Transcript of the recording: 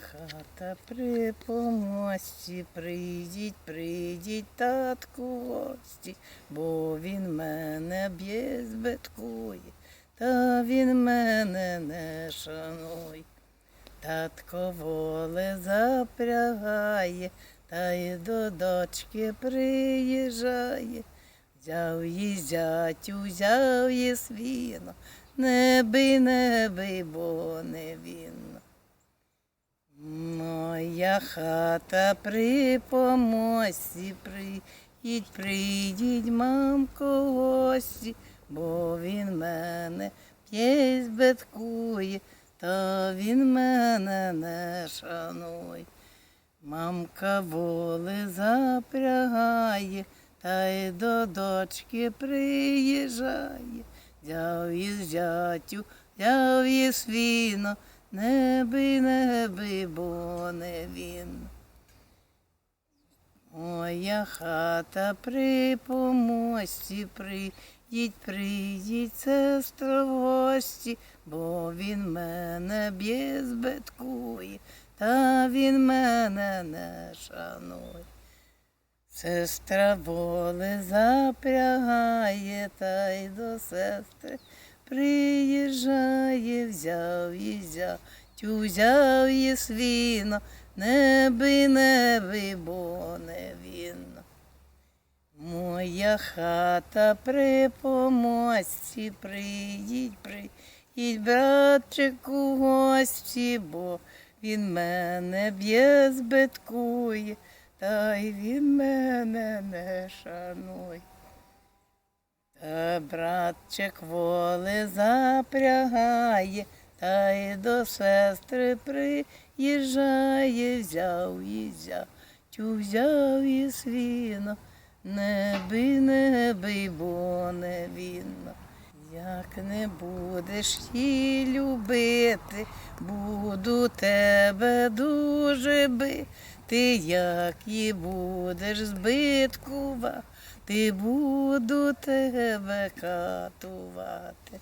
Хата при помості, прийдіть, прийдіть, татку гості, бо він мене б'є збиткує, та він мене не шанує. Татко воле запрягає, та й до дочки приїжджає. Взяв їй зятю, взяв їй свіно, не бий, не бо не вінно. Моя хата при помості, приїдь, прийдіть, мамко, гості, бо він мене п'є збиткує, та він мене не шанує. Мамка воли запрягає, та й до дочки приїжджає. Взяв із зятю, взяв із свіно, не бий, не бий, бо не він. Моя хата при помості, приїдь, приїдь, сестро в гості, бо він мене б'є збиткує, та він мене не шанує. Сестра воли запрягає, та й до сестри приїжджає, взяв і зятю, взяв і свіно, не бий, не бий, бо не вінно. Моя хата при помості, приїдь, приїдь, братчику, гості, бо він мене б'є збиткує, та й він мене не шанує. Та братчик воли запрягає, та й до сестри приїжджає, взяв і зятю, взяв і свіно, не бий, не бий, бо не. Як не будеш її любити, буду тебе дуже бити, як її будеш збиткувати, буду тебе катувати.